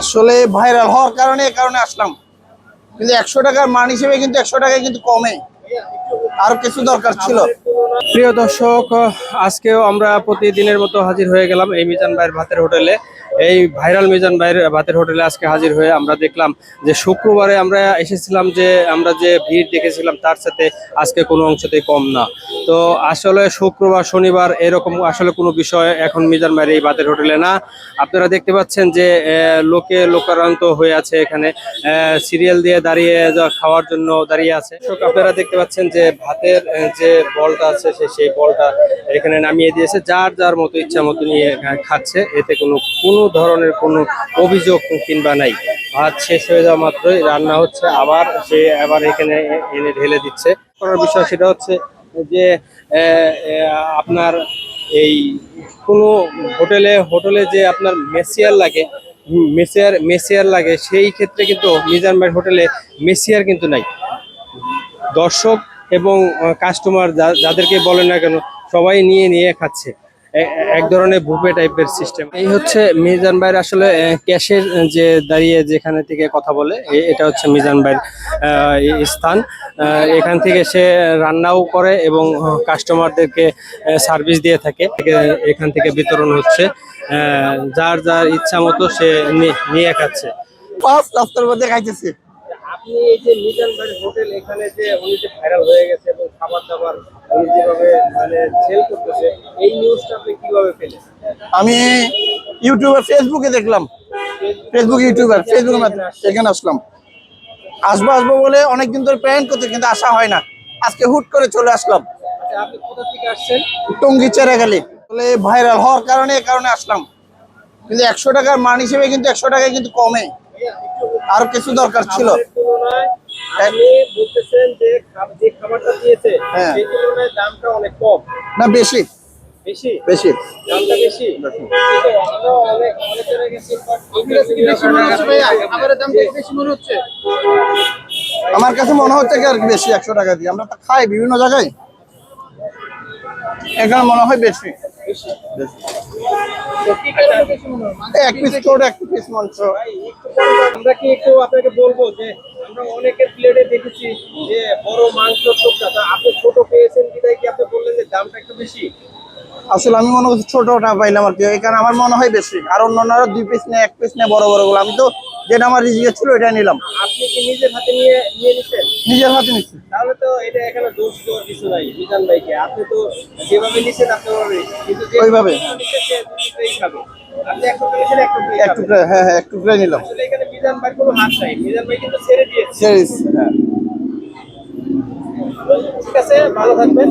আসলে ভাইরাল হওয়ার কারণে এই কারণে আসলাম। কিন্তু একশো টাকার মান হিসেবে কিন্তু একশো টাকায় কিন্তু কমে। আরও কিছু দরকার ছিল। প্রিয় দর্শক, আজকেও আমরা প্রতিদিনের মতো হাজির হয়ে গেলাম এই মিজান ভাইয়ের ভাতের হোটেলে। এই ভাইরাল মিজান ভাইয়ের ভাতের হোটেলে আজকে হাজির হয়ে আমরা দেখলাম যে শুক্রবারে আমরা এসেছিলাম যে, আমরা যে ভিড় দেখেছিলাম তার সাথে আজকে কোনো অংশতেই কম না। তো আসলে শুক্রবার, শনিবার এরকম আসলে কোনো বিষয় এখন মিজান ভাইয়ের এই ভাতের হোটেলে না। আপনারা দেখতে পাচ্ছেন যে লোকে লোকারান্ত হয়ে আছে এখানে। সিরিয়াল দিয়ে দাঁড়িয়ে খাওয়ার জন্য দাঁড়িয়ে আছে। আপনারা দেখতে পাচ্ছেন যে ভাতের যে বলটা আছে সে, সেই বলটা এখানে নামিয়ে দিয়েছে। যার যার মতো ইচ্ছা মতো নিয়ে খাচ্ছে। এতে কোনো কোনো ধরনের কোনো অভিযোগ কিংবা নাই। ভাত শেষ হয়ে যাওয়া মাত্রই রান্না হচ্ছে। আবার সে আবার এখানে এনে ঢেলে দিচ্ছে। করার বিষয় সেটা হচ্ছে যে আপনার এই কোনো হোটেলে হোটেলে যে আপনার মেসিয়ার লাগে মেসিয়ার মেসিয়ার লাগে, সেই ক্ষেত্রে কিন্তু মিজান হোটেলে মেসিয়ার কিন্তু নাই। দর্শক এবং কাস্টমার যাদেরকে বলেন না কেন, সবাই নিয়ে নিয়ে খাচ্ছে। এক ধরনের বুফে টাইপের সিস্টেম এই হচ্ছে মিজান ভাইয়ের আসলে ক্যাশের যে দাঁড়িয়ে যেখানে থেকে কথা বলে এটা হচ্ছে মিজান ভাইয়ের স্থান। এখান থেকে সে রান্নাও করে এবং কাস্টমারদেরকে সার্ভিস দিয়ে থাকে। এখান থেকে বিতরণ হচ্ছে। যার যার ইচ্ছা মতো সে নিয়ে খাচ্ছে। পাঁচ রাস্তার মধ্যে খাইতেছি। আপনি এই যে মিজান হোটেল এখানে যে উনি যে ভাইরাল হয়ে গেছে এবং খাবার দাবার উনি যেভাবে মানে সেল করতেছে এই নিউজটা আপনি কীভাবে পেলেন? আমি ইউটিউবে ফেসবুকে দেখলাম। ফেসবুক ইউটিউবার ফেসবুকের মাধ্যমে এখানে আসলাম। আসব আসব বলে অনেকদিন ধরে প্ল্যান করতে কিন্তু আসা হয় না। আজকে হুট করে চলে আসলাম। আচ্ছা আপনি কোথা থেকে আসছেন? টঙ্গি চেরাগালি। বলে ভাইরাল হওয়ার কারণে এই কারণে আসলাম। কিন্তু একশো টাকার মান হিসেবে কিন্তু একশো টাকায় কিন্তু কমে। আরও কিছু দরকার ছিল। খাবারের তুলনায় আপনি বলতেছেন যে যে খাবারটা দিয়েছে। সেই তুলনায় দামটা অনেক কম। না বেশি। বেশি? বেশি। দামটা বেশি? আমরা অনেক অনেক জায়গায় গেছি আমার কাছে মনে হচ্ছে কি আর কি বেশি একশো টাকা দিয়ে। আমরা তো খাই বিভিন্ন জায়গায়। এখানে মনে হয় বেশি। এক পিস ছোট এক পিস মাংস। আমরা কি একটু আপনাকে বলব যে আমরা অনেকের প্লেটে দেখেছি যে বড় মাংস টুকটা আপনি ছোট পেয়েছেন কি আপনি বললেন যে দামটা একটু বেশি? আসলে আমি মনে করছি ছোটটা পাইলাম আর কি এখানে আমার মনে হয় বেশি। আর অন্যান্যরা দুই পিস নেয় এক পিস নেয় বড় বড়গুলো। আমি তো যেটা আমার রিজিকে ছিল এটা নিলাম। আপনি কি নিজের হাতে নিয়ে নিয়ে নিছেন? নিজের হাতে নিচ্ছি তাহলে তো এটা এখানে দোষ দেওয়ার কিছু নাই মিজান ভাইকে। আপনি তো যেভাবে নিছেন আপনি ওভাবে কিন্তু যে ওইভাবে। নিছেন সে দুটোই খাবে। আপনি এক টুকরা নিছেন এক টুকরাই এক টুকরা হ্যাঁ হ্যাঁ এক টুকরাই নিলাম। আসলে এখানে মিজান ভাই কোনো হাত নাই। মিজান ভাই কিন্তু ছেড়ে দিয়েছে। সিরিজ হ্যাঁ। ঠিক আছে ভালো থাকবেন।